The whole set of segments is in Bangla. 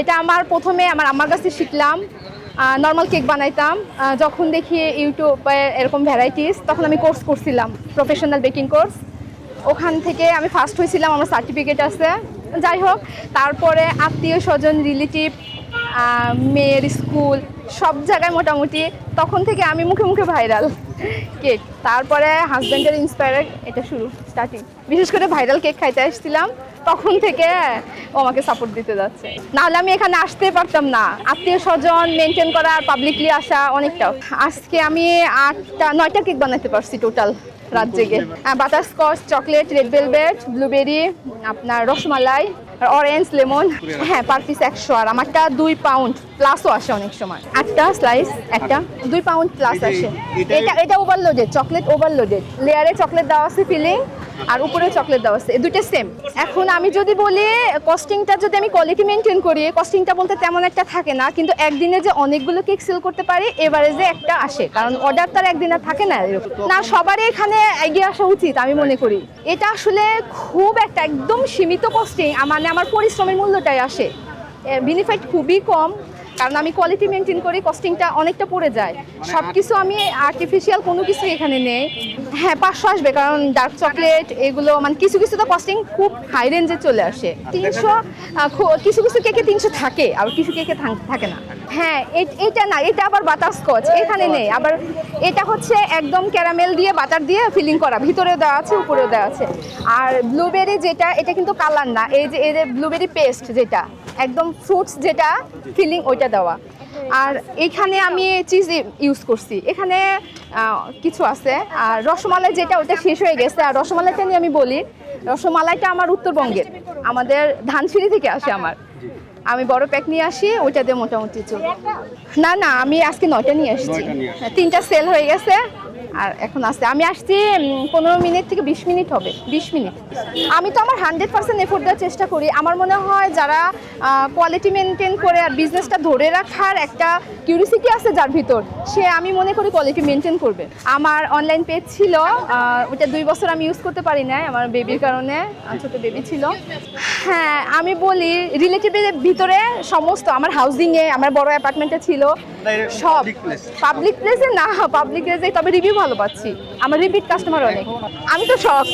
এটা আমার প্রথমে আমার আমার কাছে শিখলাম নর্মাল কেক বানাইতাম যখন দেখি ইউটিউবে এরকম ভ্যারাইটিস তখন আমি কোর্স করছিলাম প্রফেশনাল বেকিং কোর্স ওখান থেকে আমি ফার্স্ট হয়েছিলাম আমার সার্টিফিকেট আছে। যাই হোক, তারপরে আত্মীয় স্বজন রিলেটিভ মেয়ের স্কুল সব জায়গায় মোটামুটি, তখন থেকে আমি মুখে মুখে ভাইরাল কেক তারপরে হাজব্যান্ডের ইন্সপায়ার এটা শুরু স্টার্টিং বিশেষ করে ভাইরাল কেক খাইতে আসছিলাম। তখন থেকে ও আমাকে সাপোর্ট দিতে যাচ্ছে। নাহলে আমি এখানে আসতে পারতাম না। আত্মীয় স্বজন মেনটেন করা আর পাবলিকলি আসা অনেকটা। আজকে আমি আটটা নয়টা কেক বানাতে পারছি টোটাল রাত জেগে। Butterscotch chocolate red velvet blueberry আপনার রসমালাই অরেঞ্জ লেমন হ্যাঁ পার পিস একশো। আর আমারটা দুই পাউন্ড প্লাসও আসে অনেক সময়। একটা স্লাইস একটা দুই পাউন্ড প্লাস আসে। এটা এটা ওভারলোডেড চকলেট ওভারলোডেড লেয়ারে চকলেট দেওয়া আছে ফিলিং আর উপরে চকলেট দেওয়া আছে। এই দুটো সেম এখন আমি যদি বলি কস্টিংটা যদি আমি কোয়ালিটি মেনটেন করি কস্টিংটা বলতে তেমন একটা থাকে না, কিন্তু একদিনে যে অনেকগুলো কেক সেল করতে পারি এভারেজে একটা আসে। কারণ অর্ডার তার একদিনে থাকে না। না, সবারই এখানে এগিয়ে আসা উচিত, আমি মনে করি। এটা আসলে খুব একটা একদম সীমিত কস্টিং মানে আমার পরিশ্রমের মূল্যটাই আসে। বেনিফিট খুবই কম। কারণ আমি কোয়ালিটি মেনটেন করি কস্টিংটা অনেকটা পড়ে যায়। সব কিছু আমি আর্টিফিশিয়াল কোনো কিছু এখানে নেই। হ্যাঁ পাঁচশো আসবে, কারণ ডার্ক চকলেট এগুলো মানে কিছু কিছু তো কস্টিং খুব হাই রেঞ্জে চলে আসে। তিনশো কিছু কিছু কেকে তিনশো থাকে আর কিছু কেকে থাক- না। হ্যাঁ এটা না, এটা আবার বাটার স্কচ এখানে নেই। আবার এটা হচ্ছে একদম ক্যারামেল দিয়ে বাটার দিয়ে ফিলিং করা ভিতরে দেওয়া আছে, উপরেও দেওয়া আছে। আর ব্লুবেরি যেটা, এটা কিন্তু কালার না, এই যে যে ব্লুবেরি পেস্ট যেটা একদম ফ্রুটস যেটা ফিলিং ওইটা দেওয়া। আর এখানে আমি চিজ ইউজ করছি। এখানে কিছু আছে। আর রসমালাই যেটা ওটা শেষ হয়ে গেছে। আর রসমালাইটা নিয়ে আমি বলি রসমালাইটা আমার উত্তরবঙ্গের। আমাদের ধানসিঁড়ি থেকে আসে আমার। আমি বড় প্যাক নিয়ে আসি ওইটা দিয়ে মোটামুটি চলবে না না আমি আজকে নয়টা নিয়ে আসছি। তিনটা সেল হয়ে গেছে। আর এখন আসতে আমি আসছি পনেরো মিনিট থেকে বিশ মিনিট হবে বিশ মিনিট। আমি তো আমার হান্ড্রেড পার্সেন্ট এফোর্ট দেওয়ার চেষ্টা করি। আমার মনে হয় যারা কোয়ালিটি মেনটেন করে আর বিজনেসটা ধরে রাখার একটা কিউরিসিটি আছে যার ভিতর সে আমি মনে করি কোয়ালিটি মেনটেন করবে। আমার অনলাইন পেজ ছিল ওটা দুই বছর আমি ইউজ করতে পারি না আমার বেবির কারণে ছোট বেবি ছিল। হ্যাঁ আমি বলি রিলেটিভের ভিতরে সমস্ত আমার হাউজিংয়ে আমার বড় অ্যাপার্টমেন্টে ছিল সব পাবলিক প্লেসে না পাবলিক প্লেসে তবে রিভিউ ভালো পাচ্ছি আমার রিপিট কাস্টমার অনেক। আমি তো শখ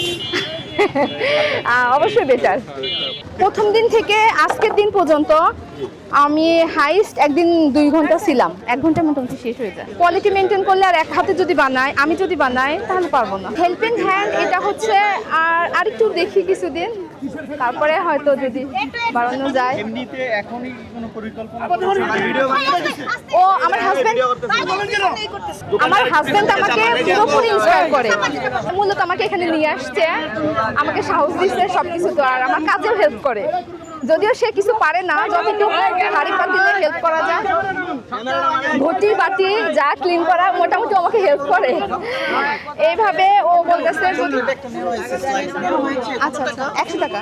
অবশ্যই বেটার প্রথম দিন থেকে আজকের দিন পর্যন্ত আমি হাইস্ট একদিন দুই ঘণ্টা ছিলাম। এক ঘণ্টা মোটামুটি শেষ হয়ে যায়। কোয়ালিটি মেনটেন করলে আর এক হাতে যদি বানাই আমি যদি বানাই তাহলে পারব না। হেল্প ইন হ্যান্ড এটা হচ্ছে আর আরেকটু দেখি কিছুদিন। তারপরে হয়তো যদি বাড়ানো যায়। এমনিতে এখনই কোনো পরিকল্পনা ভিডিও ও আমার হাজবেন্ড আমার হাজবেন্ড আমাকে পুরোপুরি ইন্সপায়ার করে। মূলত আমাকে এখানে নিয়ে আসছে। আমাকে সাহস দিচ্ছে সব কিছু তো আর আমার কাজেও হেল্প করে। যদিও সে কিছু পারে না, যতটুকু হাড়ি পাতিলে হেল্প করা যায়। ঘটি যা ক্লিন করা, মোটামুটি আমাকে হেল্প করে। এইভাবে ও বলতেছে আচ্ছা আচ্ছা একশো টাকা।